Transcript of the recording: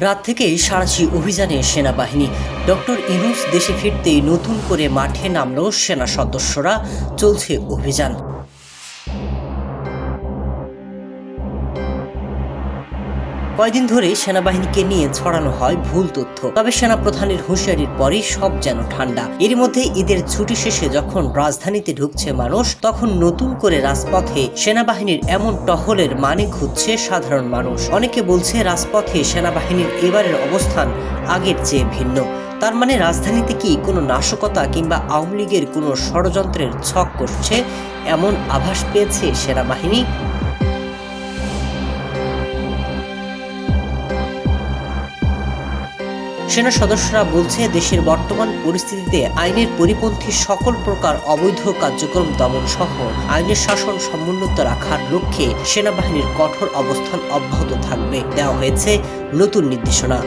রাত থেকেই সাঁড়াশি অভিযানে সেনাবাহিনী। ডক্টর ইনুস দেশে ফিরতেই নতুন করে মাঠে নামল সেনা সদস্যরা, চলছে অভিযান। কয়দিন ধরে সেনাবাহিনীকে নিয়ে ছড়ানো হয় ভুল তথ্য। তবে সেনা প্রধানের হুঁশিয়ারির পরই সব যেন ঠান্ডা। এর মধ্যে ঈদের ছুটি শেষে যখন রাজধানীতে ঢুকছে মানুষ, তখন নতুন করে রাজপথে সেনাবাহিনীর এমন টহলের মানে খুঁজছে সাধারণ মানুষ। অনেকে বলছে রাজপথে সেনাবাহিনীর এবারের অবস্থান আগের চেয়ে ভিন্ন। তার মানে রাজধানীতে কি কোনো নাশকতা কিংবা আওয়ামী লীগের কোনো ষড়যন্ত্রের ছক করছে? এমন আভাস পেয়েছে সেনাবাহিনী। সেনা সদস্যরা বলছে, দেশের বর্তমান পরিস্থিতিতে আইনের পরিপন্থী সকল প্রকার অবৈধ কার্যক্রম দমন সহ আইনের শাসন সমুন্নত রাখার লক্ষ্যে সেনাবাহিনীর কঠোর অবস্থান অব্যাহত থাকবে, দেওয়া হয়েছে নতুন নির্দেশনা।